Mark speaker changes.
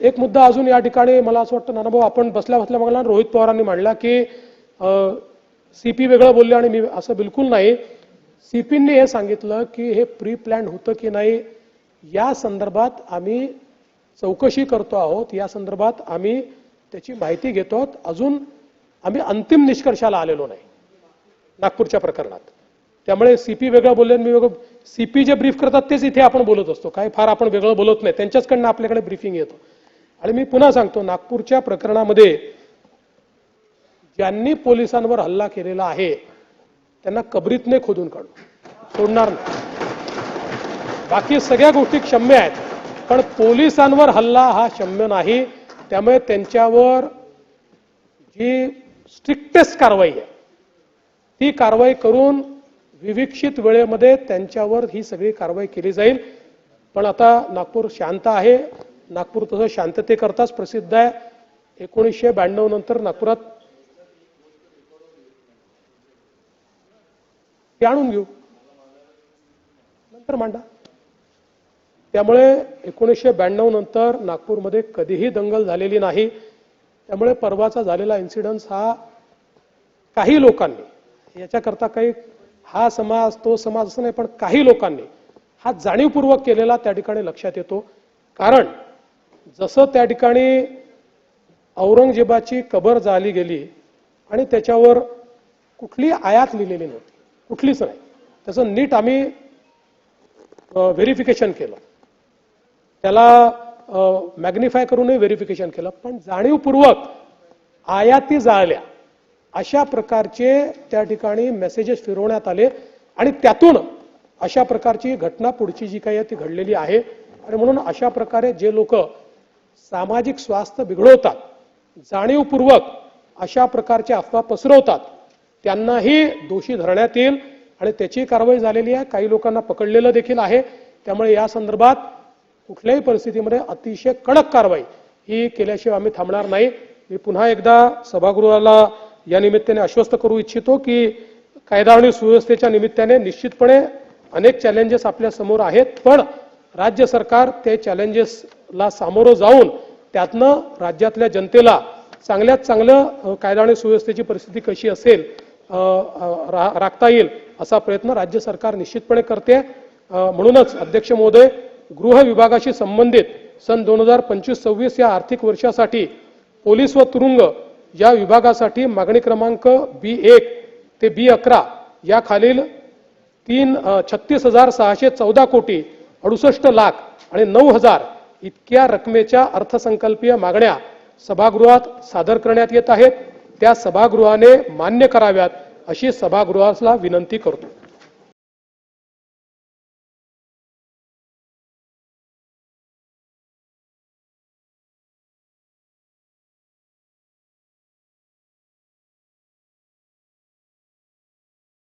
Speaker 1: एक मुद्दा अजून या ठिकाणी मला असं वाटतं नानाभाऊ आपण बसल्या बसल्या मागला रोहित पवारांनी मांडला की सीपी वेगळं बोलले आणि मी असं बिलकुल नाही. सीपींनी हे सांगितलं की हे प्री प्लॅन होतं की नाही या संदर्भात आम्ही चौकशी करतो आहोत. या संदर्भात आम्ही त्याची माहिती घेतो आहोत. अजून आम्ही अंतिम निष्कर्षाला आलेलो नाही नागपूरच्या प्रकरणात. त्यामुळे सीपी वेगळं बोलले आणि मी वेगळं सीपी जे ब्रीफ करतात तेच इथे आपण बोलत असतो. काही फार आपण वेगळं बोलत नाही. त्यांच्याचकडनं आपल्याकडे ब्रीफिंग येतं. आणि मी पुन्हा सांगतो नागपूरच्या प्रकरणामध्ये ज्यांनी पोलिसांवर हल्ला केलेला आहे त्यांना कबरीतने खोदून काढू. सोडणार नाही. बाकी सगळ्या गोष्टी क्षम्य आहेत पण पोलिसांवर हल्ला हा क्षम्य नाही. त्यामुळे त्यांच्यावर जी स्ट्रिक्टेस्ट कारवाई आहे ती कारवाई करून विविक्षित वेळेमध्ये त्यांच्यावर ही सगळी कारवाई केली जाईल. पण आता नागपूर शांत आहे. नागपूर तसं शांततेकरताच प्रसिद्ध आहे. एकोणीसशे ब्याण्णव नंतर नागपुरात. ते आणून घेऊ. नंतर मांडा. त्यामुळे एकोणीसशे ब्याण्णव नंतर नागपूरमध्ये कधीही दंगल झालेली नाही. त्यामुळे परवाचा झालेला इन्सिडन्स हा काही लोकांनी याच्याकरता काही हा समाज तो समाज असं नाही पण काही लोकांनी हा जाणीवपूर्वक केलेला त्या ठिकाणी लक्षात येतो. कारण जसं त्या ठिकाणी औरंगजेबाची कबर जाली गेली आणि त्याच्यावर कुठली आयात लिहिलेली नव्हती कुठलीच नाही. त्याचं नीट आम्ही व्हेरिफिकेशन केलं. त्याला मॅग्निफाय करूनही व्हेरिफिकेशन केलं पण जाणीवपूर्वक आयाती जाळल्या. अशा प्रकारचे त्या ठिकाणी मेसेजेस फिरवण्यात आले आणि त्यातून अशा प्रकारची घटना पुढची जी काही आहे ती घडलेली आहे. आणि म्हणून अशा प्रकारे जे लोक सामाजिक स्वास्थ्य बिघडवतात जाणीवपूर्वक अशा प्रकारच्या अफवा पसरवतात त्यांनाही दोषी धरण्यात येईल आणि त्याची कारवाई झालेली आहे. काही लोकांना पकडलेलं देखील आहे. त्यामुळे या संदर्भात कुठल्याही परिस्थितीमध्ये अतिशय कडक कारवाई ही केल्याशिवाय आम्ही थांबणार नाही. मी पुन्हा एकदा सभागृहाला या निमित्ताने आश्वस्त करू इच्छितो की कायदा आणि सुव्यवस्थेच्या निमित्ताने निश्चितपणे अनेक चॅलेंजेस आपल्यासमोर आहेत पण राज्य सरकार ते चॅलेंजेस ला सामोरं जाऊन त्यातनं राज्यातल्या जनतेला चांगल्यात चांगलं कायदा आणि सुव्यवस्थेची परिस्थिती कशी असेल रा- राखता येईल असा प्रयत्न राज्य सरकार निश्चितपणे करते. म्हणूनच अध्यक्ष महोदय गृह विभागाशी संबंधित सन दोन हजार पंचवीस सव्वीस या आर्थिक वर्षासाठी पोलीस व तुरुंग या विभागासाठी मागणी क्रमांक बी एक ते बी अकरा या खालील तीन छत्तीस हजार सहाशे चौदा कोटी अडुसष्ट लाख आणि नऊ हजार इतक्या रकमेच्या अर्थसंकल्पीय मागण्या सभागृहात सादर करण्यात येत आहेत. त्या सभागृहाने मान्य कराव्यात अशी सभागृहाला विनंती करतो.